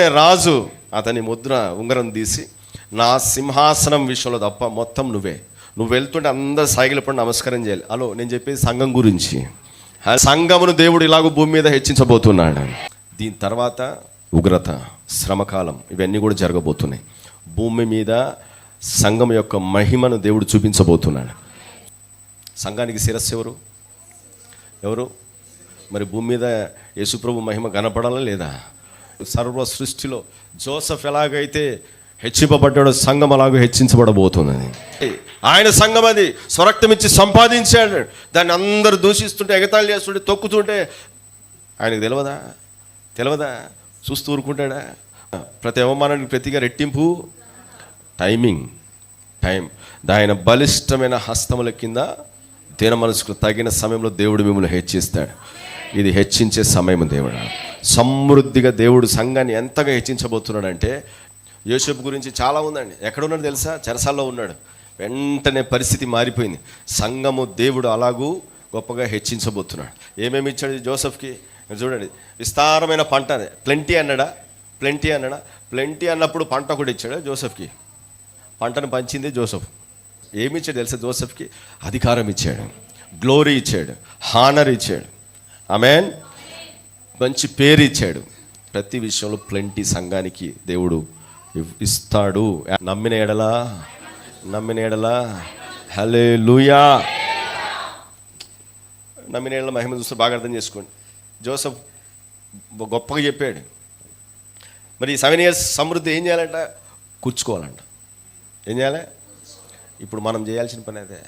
రాజు అతని ముద్ర ఉంగరం తీసి నా సింహాసనం విషయంలో తప్ప మొత్తం నువ్వే. నువ్వు వెళ్తుంటే అందరు సాగిలపడి నమస్కారం చేయాలి. హలో నేను చెప్పేది సంఘం గురించి. ఆ సంఘమును దేవుడు ఇలాగ భూమి మీద హెచ్చించబోతున్నాడు. దీని తర్వాత ఉగ్రత శ్రమకాలం ఇవన్నీ కూడా జరగబోతున్నాయి. భూమి మీద సంఘం యొక్క మహిమను దేవుడు చూపించబోతున్నాడు. సంఘానికి శిరస్సు ఎవరు? ఎవరు? మరి భూమి మీద యేసుప్రభు మహిమ కనపడాలా లేదా? సర్వ సృష్టిలో జోసఫ్ ఎలాగైతే హెచ్చింపబడ్డాడో సంఘం అలాగే హెచ్చించబడబోతున్నది. ఆయన సంఘం అది స్వరక్తం ఇచ్చి సంపాదించాడు. దాన్ని అందరూ దూషిస్తుంటే ఎగతాళి చేస్తుంటే తొక్కుతుంటే ఆయనకు తెలియదా తెలియదా చూస్తూ ఊరుకుంటాడా? ప్రతి అవమానానికి ప్రతిగా రెట్టింపు? Timing time. ఆయన బలిష్టమైన హస్తముల కింద దీన మనసుకు తగిన సమయంలో దేవుడు మిమ్మల్ని హెచ్చిస్తాడు. ఇది హెచ్చించే సమయం దేవుడు. సమృద్ధిగా దేవుడు సంఘాన్ని ఎంతగా హెచ్చించబోతున్నాడంటే యోసేపు గురించి చాలా ఉందండి. ఎక్కడ ఉన్నాడు తెలుసా? చెరసాల్లో ఉన్నాడు. వెంటనే పరిస్థితి మారిపోయింది. సంఘము దేవుడు అలాగూ గొప్పగా హెచ్చించబోతున్నాడు. ఏమేమి ఇచ్చాడు జోసఫ్కి? చూడండి. విస్తారమైన పంట ప్లెంటీ అన్నాడా? ప్లెంటీ అన్నాడా? ప్లెంటీ అన్నప్పుడు పంట ఒకటి ఇచ్చాడు జోసఫ్కి. పంటను పంచింది జోసఫ్. ఏమి ఇచ్చాడు తెలుసా జోసఫ్కి? అధికారం ఇచ్చాడు. గ్లోరీ ఇచ్చాడు. హానర్ ఇచ్చాడు. ఆమెన్. మంచి పేరు ఇచ్చాడు. ప్రతి విషయంలో ప్లెంటీ సంఘానికి దేవుడు ఇస్తాడు. నమ్మిన ఎడలా? నమ్మిన ఎడలా? హలే లూయా నమ్మిన ఎడల మహిమ చూస్తే బాగా అర్థం చేసుకోండి. జోసఫ్ గొప్పగా చెప్పాడు. మరి సెవెన్ ఇయర్స్ సమృద్ధి ఏం చేయాలంట? కూర్చుకోవాలంట. ఏం చేయాలి? ఇప్పుడు మనం చేయాల్సిన పని అదే.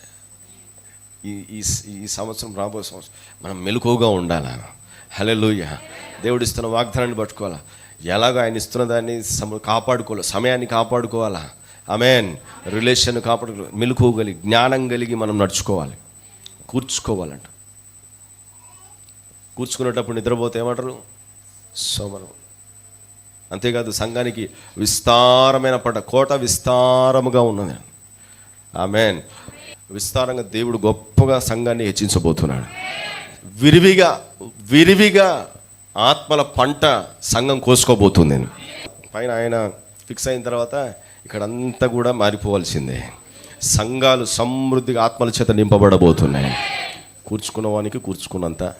ఈ ఈ ఈ సంవత్సరం రాబోయే సంవత్సరం మనం మెలకువగా ఉండాలి? హలెలుయ దేవుడు ఇస్తున్న వాగ్దానాన్ని పట్టుకోవాలా? ఎలాగో ఆయన ఇస్తున్న దాన్ని సమ కాపాడుకోవాలి? సమయాన్ని కాపాడుకోవాలా? అమెన్ రిలేషన్ కాపాడుకో మెలకువగలిగి జ్ఞానం కలిగి మనం నడుచుకోవాలి. కూర్చుకోవాలంట. కూర్చుకునేటప్పుడు నిద్రపోతే ఏమంటారు? సోమరం. అంతేకాదు సంఘానికి విస్తారమైన పట కోట విస్తారముగా ఉన్నది. ఆమెన్. విస్తారంగా దేవుడు గొప్పగా సంఘాన్ని హెచ్చించబోతున్నాడు. విరివిగా విరివిగా ఆత్మల పంట సంఘం కోసుకోబోతుంది. పైన ఆయన ఫిక్స్ అయిన తర్వాత ఇక్కడంతా కూడా మారిపోవాల్సిందే. సంఘాలు సమృద్ధిగా ఆత్మల చేత నింపబడబోతున్నాయి. కూర్చుకున్న వానికి కూర్చుకున్నంత.